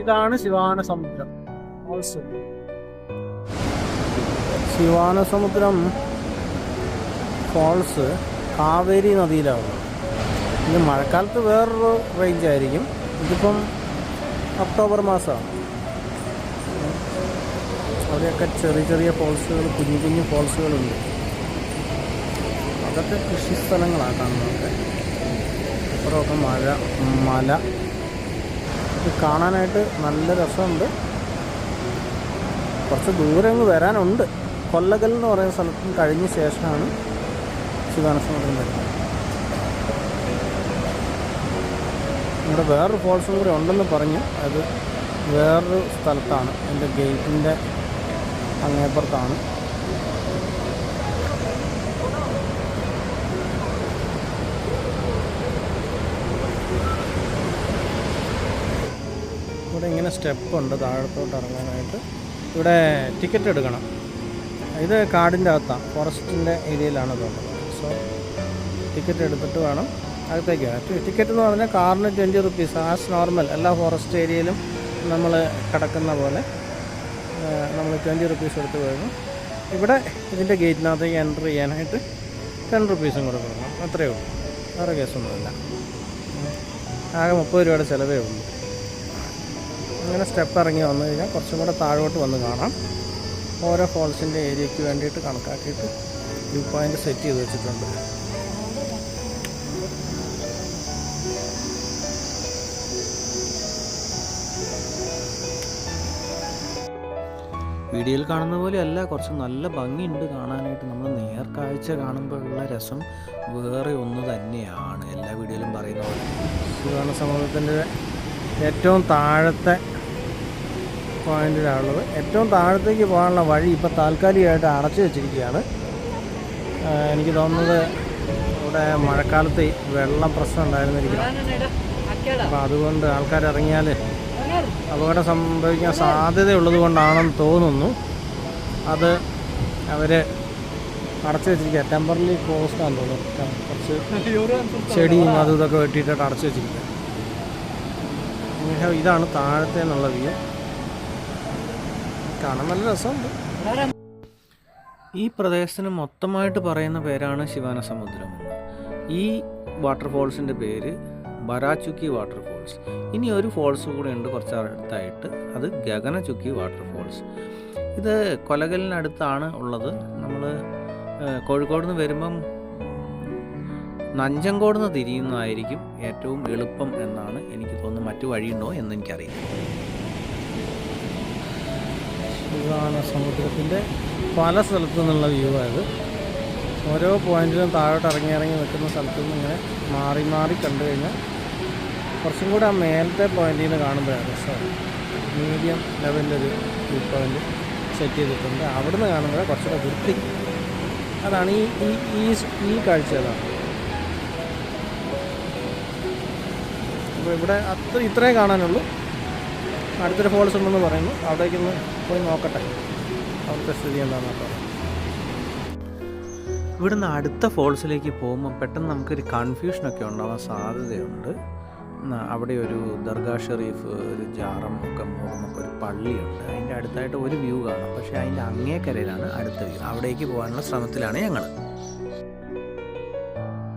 ഇതാണ് ശിവാന സമുദ്രം ഓൾസോ ശിവാന സമുദ്രം ഫോൾസ് കാവേരി നദിയിലാണ്. ഇത് മഴക്കാലത്ത് വേറൊരു റേഞ്ച് ആയിരിക്കും. ഇതിപ്പം ഒക്ടോബർ മാസമാണ്. അവിടെയൊക്കെ ചെറിയ ചെറിയ ഫോൾസുകൾ കുഞ്ഞു കുഞ്ഞു ഫോൾസുകളുണ്ട് അതൊക്കെ കൃഷി സ്ഥലങ്ങളാണ് കാണുന്നതൊക്കെ അപ്പുറമൊക്കെ മഴ മല കാണാനായിട്ട് നല്ല രസമുണ്ട്. കുറച്ച് ദൂരെ അങ്ങ് വരാനുണ്ട്. കൊല്ലകൽ എന്ന് പറയുന്ന സ്ഥലത്തും കഴിഞ്ഞ ശേഷമാണ് ശിവാനസമുദ്രം വരുന്നത്. ഇവിടെ വേറൊരു ഫോൾസും കൂടെ ഉണ്ടെന്ന് പറഞ്ഞു. അത് വേറൊരു സ്ഥലത്താണ്. എന്റെ ഗേറ്റിന്റെ അങ്ങേപ്പുറത്താണ്. ഇവിടെ ഇങ്ങനെ സ്റ്റെപ്പുണ്ട് താഴത്തോട്ട് ഇറങ്ങാനായിട്ട്. ഇവിടെ ടിക്കറ്റ് എടുക്കണം. ഇത് കാടിന്റെ അകത്താണ് ഫോറസ്റ്റിന്റെ ഏരിയയിലാണ് ഇതുള്ളത് സോ ടിക്കറ്റ് എടുത്തിട്ട് വേണം അകത്തേക്ക് ടിക്കറ്റ് എന്ന് പറഞ്ഞാൽ കാറിന് ട്വന്റി റുപ്പീസ് ആസ് നോർമൽ എല്ലാ ഫോറസ്റ്റ് ഏരിയയിലും നമ്മൾ കിടക്കുന്ന പോലെ നമ്മൾ ട്വന്റി റുപ്പീസ് എടുത്ത് വരുന്നു. ഇവിടെ ഇതിന്റെ ഗേറ്റിനകത്തേക്ക് എന്റർ ചെയ്യാനായിട്ട് ടെൻ റുപ്പീസും കൂടെ കൊടുക്കണം. അത്രയേ ഉള്ളൂ. വേറെ കേസൊന്നുമില്ല. ആകെ മുപ്പത് രൂപയുടെ ചിലവേ ഉള്ളൂ. അങ്ങനെ സ്റ്റെപ്പ് ഇറങ്ങി വന്നു കഴിഞ്ഞാൽ കുറച്ചും കൂടെ താഴോട്ട് വന്ന് കാണാം. ഓരോ ഫോൾസിന്റെ ഏരിയയ്ക്ക് വേണ്ടിയിട്ട് കണക്കാക്കിയിട്ട് വ്യൂ പോയിന്റ് സെറ്റ് ചെയ്ത് വെച്ചിട്ടുണ്ട്. വീഡിയോയിൽ കാണുന്ന പോലെയല്ല കുറച്ച് നല്ല ഭംഗിയുണ്ട് കാണാനായിട്ട്. നമ്മൾ നേർക്കാഴ്ച കാണുമ്പോഴുള്ള രസം വേറെ ഒന്ന് തന്നെയാണ്. എല്ലാ വീഡിയോയിലും പറയുന്ന പോലെ. ശിവാന സമൂഹത്തിന്റെ ഏറ്റവും താഴത്തെ പോയിന്റിലാണുള്ളത്. ഏറ്റവും താഴത്തേക്ക് പോകാനുള്ള വഴി ഇപ്പോൾ താൽക്കാലികമായിട്ട് അടച്ചു വെച്ചിരിക്കുകയാണ്. എനിക്ക് തോന്നുന്നത് ഇവിടെ മഴക്കാലത്ത് വെള്ളം പ്രശ്നം ഉണ്ടായിരുന്നിരിക്കണം. അപ്പോൾ അതുകൊണ്ട് ആൾക്കാർ ഇറങ്ങിയാൽ അപകടം സംഭവിക്കാൻ സാധ്യതയുള്ളത് കൊണ്ടാണെന്ന് തോന്നുന്നു. അത് അവർ അടച്ചു വെച്ചിരിക്കുക ടെമ്പറലി ക്ലോസ്ഡ് ആണെന്ന് തോന്നുന്നു. കുറച്ച് ചെടിയും അതും ഇതൊക്കെ വെട്ടിയിട്ടിട്ട് അടച്ചു വെച്ചിരിക്കുക ഇതാണ് താഴത്തെ എന്നുള്ള വ്യൂ. കാണാൻ നല്ല രസമുണ്ട്. ഈ പ്രദേശത്തിന് മൊത്തമായിട്ട് പറയുന്ന പേരാണ് ശിവാന സമുദ്രം ഈ വാട്ടർഫോൾസിന്റെ പേര് ബരാചുക്കി വാട്ടർഫോൾസ്. ഇനി ഒരു ഫോൾസ് കൂടെ ഉണ്ട് കുറച്ച് അടുത്തായിട്ട്. അത് ഗഗനചുക്കി വാട്ടർഫോൾസ്. ഇത് കൊലകലിനടുത്താണ് ഉള്ളത്. നമ്മൾ കോഴിക്കോട് നിന്ന് വരുമ്പം നഞ്ചങ്കോട് നിന്ന് തിരിയുന്നതായിരിക്കും ഏറ്റവും എളുപ്പം എന്നാണ് എനിക്ക് തോന്നുന്നത്. മറ്റു വഴിയുണ്ടോ എന്ന് എനിക്കറിയില്ല. ഇതാണ് സമുദ്രത്തിന്റെ പല സ്ഥലത്തു നിന്നുള്ള വ്യൂ ആയത് ഓരോ പോയിന്റിലും താഴോട്ട് ഇറങ്ങി ഇറങ്ങി നിൽക്കുന്ന സ്ഥലത്തു നിന്ന് ഇങ്ങനെ മാറി മാറി കണ്ടു കഴിഞ്ഞാൽ കുറച്ചും കൂടെ ആ മേലത്തെ പോയിന്റിൽ നിന്ന് കാണുമ്പോഴാണ് സാർ മീഡിയം ലെവലിലൊരു വ്യൂ പോയിന്റ് സെറ്റ് ചെയ്തിട്ടുണ്ട്. അവിടെ നിന്ന് കാണുമ്പോൾ കുറച്ചുകൂടെ വൃത്തി. അതാണ് ഈ ഈ ഈ കാഴ്ച അതാണ്. അപ്പോൾ ഇവിടെ അത്ര ഇത്രേ കാണാനുള്ളൂ. അടുത്തൊരു ഫോൾസ് ഉണ്ടെന്ന് പറയുന്നു. അവിടേക്ക് ഒന്ന് പോയി നോക്കട്ടെ. അവിടുത്തെ സ്ഥിതി എന്താണെന്ന് നോക്കാം ഇവിടുന്ന് അടുത്ത ഫോൾസിലേക്ക് പോകുമ്പോൾ പെട്ടെന്ന് നമുക്കൊരു കൺഫ്യൂഷനൊക്കെ ഉണ്ടാവാൻ സാധ്യതയുണ്ട്. അവിടെ ഒരു ദർഗാ ഷെറീഫ് ഒരു ജാറം ഒക്കെ മൂന്നൊക്കെ ഒരു പള്ളിയുണ്ട്. അതിന്റെ അടുത്തായിട്ട് ഒരു വ്യൂ കാണാം. പക്ഷേ അതിന്റെ അങ്ങേക്കരയിലാണ് അടുത്ത വ്യൂ. അവിടേക്ക് പോകാനുള്ള ശ്രമത്തിലാണ് ഞങ്ങൾ